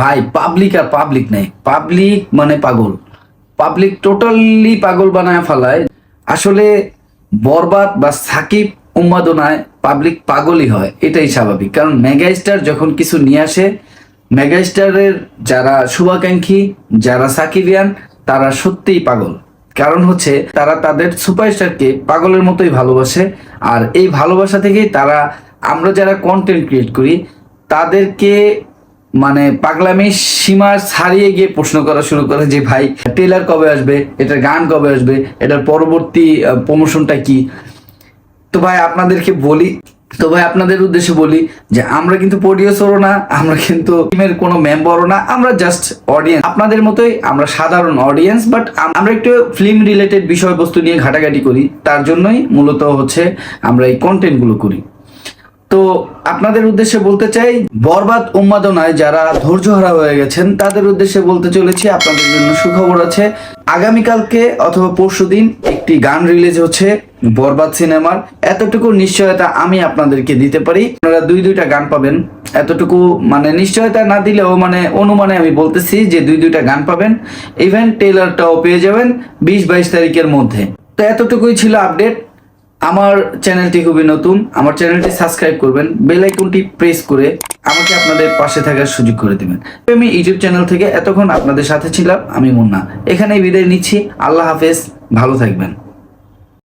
ভাই পাবলিক আর পাবলিক নেই। পাবলিক মানে পাগল। পাবলিক টোটালি পাগল বানায় ফেলায়। আসলে বরবাদ বা সাকিব উন্মাদনায় পাবলিক পাগলই হয়, এটাই স্বাভাবিক। কারণ মেগাস্টার যখন কিছু নিয়ে আসে মেগাস্টারের যারা শুভাকাঙ্ক্ষী, যারা সাকিবিয়ান, তারা সত্যিই পাগল। কারণ হচ্ছে তারা তাদের সুপারস্টারকে পাগলের মতোই ভালোবাসে, আর এই ভালোবাসা থেকেই তারা আমরা যারা কন্টেন্ট ক্রিয়েট করি, তাদেরকে মানে পাগলামি সীমা ছাড়িয়ে গিয়ে প্রশ্ন করা শুরু করে যে ভাই টেলার কবে আসবে? এটার গান কবে আসবে? এটার পরবর্তী প্রমোশনটা কি? তো ভাই, আপনাদেরকে বলি, তো ভাই, আপনাদের উদ্দেশ্যে বলি যে আমরা কিন্তু প্রডিউসারও না, আমরা কিন্তু টিমের কোনো মেম্বারও না, আমরা জাস্ট অডিয়েন্স আপনাদের মতোই আমরা সাধারণ অডিয়েন্স বাট আমরা একটু ফিল্ম রিলেটেড বিষয়বস্তু নিয়ে ঘাটাঘাটি করি। তার জন্যই মূলত হচ্ছে আমরা এই কন্টেন্টগুলো করি। তো আপনাদের উদ্দেশ্যে বলতে চাই, বরবাদ উন্মাদনায় যারা ধৈর্যহারা হয়ে গেছেন, তাদের উদ্দেশ্যে বলতে চলেছি, আপনাদের জন্য সুখবর আছে, আগামীকালকে অথবা পরশুদিন একটি গান রিলিজ হচ্ছে, বরবাদ সিনেমার। এতটুকু নিশ্চয়তা আমি আপনাদেরকে দিতে পারি। আপনারা দুই দুইটা গান পাবেন। এতটুকু মানে নিশ্চয়তা না দিলেও মানে অনুমানে আমি বলতেছি যে দুই দুইটা গান পাবেন। ইভেন টেলারটাও পেয়ে যাবেন বিশ বাইশ তারিখের মধ্যে। তো এতটুকুই ছিল আপডেট আমার চ্যানেলটি খুবই নতুন, আমার চ্যানেলটি সাবস্ক্রাইব করবেন বেল আইকনটি প্রেস করে আমাকে আপনাদের পাশে থাকার সুযোগ করে দিবেন। আমি ইউটিউব চ্যানেল থেকে এতক্ষণ আপনাদের সাথে ছিলাম, আমি মুন্না। এখানেই বিদায় নিচ্ছি, আল্লাহ হাফেজ, ভালো থাকবেন।